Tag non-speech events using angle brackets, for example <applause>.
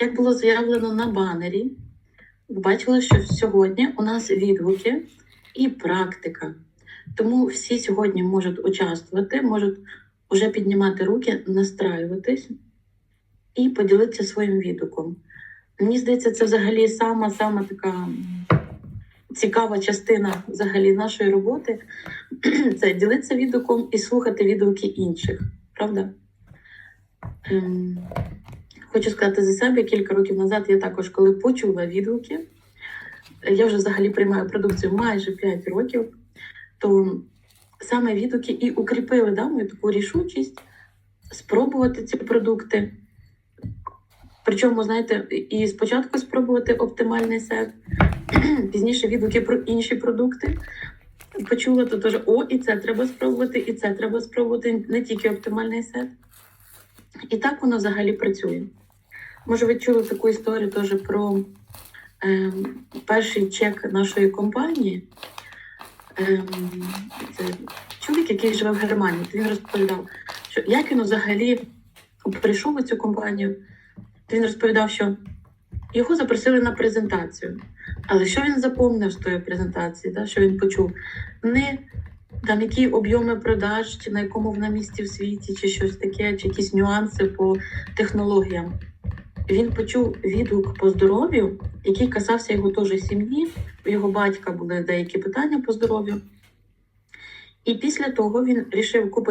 Як було заявлено на банері, ви бачили, що сьогодні у нас відгуки і практика. Тому всі сьогодні можуть участвувати, можуть вже піднімати руки, настраюватись і поділитися своїм відгуком. Мені здається, це взагалі сама сама така цікава частина взагалі нашої роботи. <clears throat> Це ділитися відгуком і слухати відгуки інших. Правда? Хочу сказати за себе, кілька років назад я також, коли почула відгуки, я вже взагалі приймаю продукцію майже 5 років, то саме відгуки і укріпили да, мою таку рішучість спробувати ці продукти. Причому, знаєте, і спочатку спробувати оптимальний сет, <clears throat> пізніше відгуки про інші продукти. Почула то теж, о, і це треба спробувати, і це треба спробувати, не тільки оптимальний сет. І так воно взагалі працює. Може, ви чули таку історію теж про ем, перший чек нашої компанії. Ем, це чоловік, який живе в Германії, він розповідав, що як він взагалі прийшов у цю компанію, він розповідав, що його запросили на презентацію. Але що він запомнив з тої презентації, да, що він почув? Не там які об'єми продаж, чи на якому вона місці в світі, чи щось таке, чи якісь нюанси по технологіям. Він почув відгук по здоров'ю, який касався його теж сім'ї. У його батька були деякі питання по здоров'ю. І після того він рішив купити.